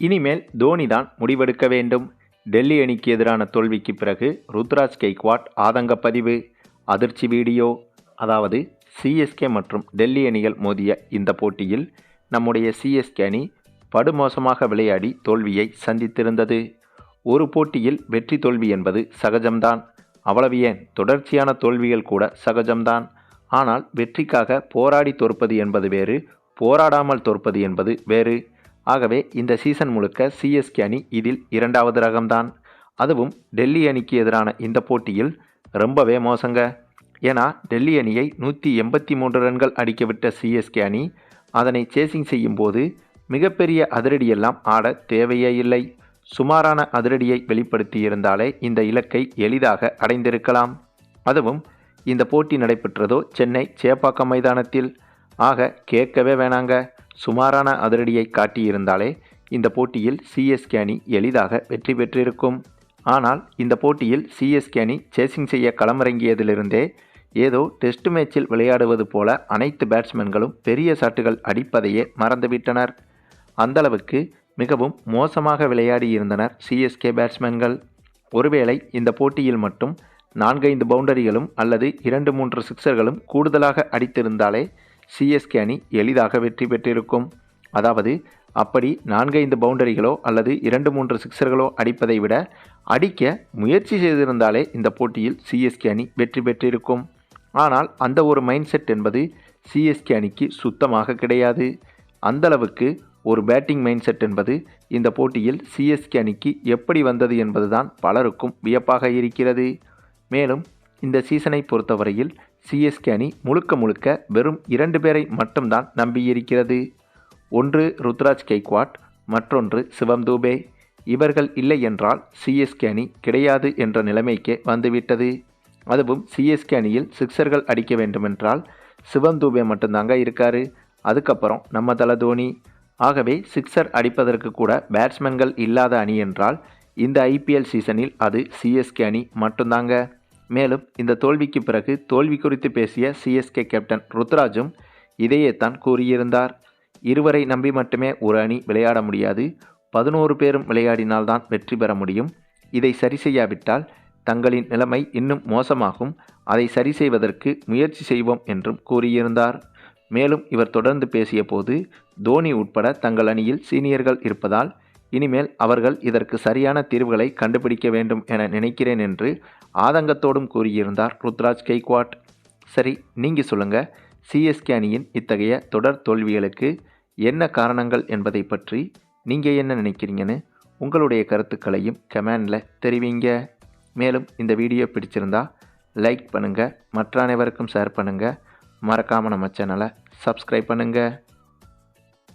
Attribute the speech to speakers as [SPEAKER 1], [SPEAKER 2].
[SPEAKER 1] இனிமேல் தோனி தான் முடிவெடுக்க வேண்டும். டெல்லி அணிக்கு எதிரான தோல்விக்கு பிறகு ருத்ராஜ் கெய்க்வாட் ஆதங்க பதிவு அதிர்ச்சி வீடியோ அதாவது சிஎஸ்கே மற்றும் டெல்லி அணிகள் மோதிய இந்த போட்டியில் நம்முடைய சிஎஸ்கே அணி படுமோசமாக விளையாடி தோல்வியை சந்தித்திருந்தது. ஒரு போட்டியில் வெற்றி தோல்வி என்பது சகஜம்தான். அவ்வளவு ஏன்? தொடர்ச்சியான தோல்விகள் கூட சகஜம்தான். ஆனால் வெற்றிக்காக போராடி தோற்பது என்பது வேறு போராடாமல் தோற்பது என்பது வேறு. ஆகவே இந்த சீசன் முழுக்க சிஎஸ்கே அணி இதில் இரண்டாவது ரகம்தான். அதுவும் டெல்லி அணிக்கு எதிரான இந்த போட்டியில் ரொம்பவே மோசங்க. ஏன்னா டெல்லி அணியை நூற்றி எண்பத்தி மூன்று ரன்கள் அடிக்கவிட்ட சிஎஸ்கே அணி அதனை சேசிங் செய்யும்போது மிகப்பெரிய அதிரடியெல்லாம் ஆட தேவையே இல்லை. சுமாரான அதிரடியை வெளிப்படுத்தியிருந்தாலே இந்த இலக்கை எளிதாக அடைந்திருக்கலாம். அதுவும் இந்த போட்டி நடைபெற்றதோ சென்னை சேப்பாக்கம் மைதானத்தில். ஆக கேட்கவே வேணாங்க. சுமாரான அதிரடியை காட்டியிருந்தாலே இந்த போட்டியில் சிஎஸ்கே அணி எளிதாக வெற்றி பெற்றிருக்கும். ஆனால் இந்த போட்டியில் சிஎஸ்கே அணி சேசிங் செய்ய களமிறங்கியதிலிருந்தே ஏதோ டெஸ்ட் மேட்சில் விளையாடுவது போல அனைத்து பேட்ஸ்மேன்களும் பெரிய சாட்டுகள் அடிப்பதையே மறந்துவிட்டனர். அந்தளவுக்கு மிகவும் மோசமாக விளையாடியிருந்தனர் சிஎஸ்கே பேட்ஸ்மேன்கள் ஒருவேளை இந்த போட்டியில் மட்டும் நான்கைந்து பவுண்டரிகளும் அல்லது இரண்டு மூன்று சிக்சர்களும் கூடுதலாக அடித்திருந்தாலே சிஎஸ்கே அணி எளிதாக வெற்றி பெற்றிருக்கும். அதாவது அப்படி நான்கைந்து பவுண்டரிகளோ அல்லது இரண்டு மூன்று சிக்சர்களோ அடிப்பதை விட அடிக்க முயற்சி செய்திருந்தாலே இந்த போட்டியில் சிஎஸ்கே அணி வெற்றி பெற்றிருக்கும். ஆனால் அந்த ஒரு மைண்ட் செட் என்பது சிஎஸ்கே அணிக்கு சுத்தமாக கிடையாது. அந்தளவுக்கு ஒரு பேட்டிங் மைண்ட் செட் என்பது இந்த போட்டியில் சிஎஸ்கே அணிக்கு எப்படி வந்தது என்பதுதான் பலருக்கும் வியப்பாக இருக்கிறது. மேலும் இந்த சீசனை பொறுத்தவரையில் சிஎஸ்கே அணி முழுக்க முழுக்க வெறும் இரண்டு பேரை மட்டும்தான் நம்பியிருக்கிறது. ஒன்று ருத்ராஜ் கெய்க்வாட் மற்றொன்று சிவம் தூபே. இவர்கள் இல்லை என்றால் சிஎஸ்கே அணி கிடையாது என்ற நிலைமைக்கே வந்துவிட்டது. அதுவும் சிஎஸ்கே அணியில் சிக்ஸர்கள் அடிக்க வேண்டுமென்றால் சிவம் தூபே மட்டும்தாங்க இருக்காரு. அதுக்கப்புறம் நம்ம தல தோனி. ஆகவே சிக்ஸர் அடிப்பதற்கு கூட பேட்ஸ்மேன்கள் இல்லாத அணி என்றால் இந்த ஐபிஎல் சீசனில் அது சிஎஸ்கே அணி மட்டும்தாங்க. மேலும் இந்த தோல்விக்கு பிறகு தோல்வி குறித்து பேசிய சிஎஸ்கே கேப்டன் ருத்ராஜும் இதையே தான் கூறியிருந்தார். இருவரை நம்பி மட்டுமே ஒரு அணி விளையாட முடியாது. பதினோரு பேரும் விளையாடினால்தான் வெற்றி பெற முடியும். இதை சரி செய்யாவிட்டால் தங்களின் நிலைமை இன்னும் மோசமாகும். அதை சரி செய்வதற்கு முயற்சி செய்வோம் என்றும் கூறியிருந்தார். மேலும் இவர் தொடர்ந்து பேசிய போது தோனி உட்பட தங்கள் அணியில் சீனியர்கள் இருப்பதால் இனிமேல் அவர்கள் இதற்கு சரியான தீர்வுகளை கண்டுபிடிக்க வேண்டும் என நினைக்கிறேன் என்று ஆதங்கத்தோடும் கூறியிருந்தார் ருத்ராஜ் கெய்க்வாட். சரி நீங்கள் சொல்லுங்கள் சிஎஸ்கே அணியின் இத்தகைய தொடர் தோல்விகளுக்கு என்ன காரணங்கள் என்பதை பற்றி நீங்கள் என்ன நினைக்கிறீங்கன்னு உங்களுடைய கருத்துக்களையும் கமெண்டில் தெரிவிங்க. மேலும் இந்த வீடியோ பிடிச்சிருந்தா லைக் பண்ணுங்கள் மற்ற அனைவருக்கும் ஷேர் பண்ணுங்கள் மறக்காமல் நம்ம சேனலை சப்ஸ்கிரைப் பண்ணுங்கள்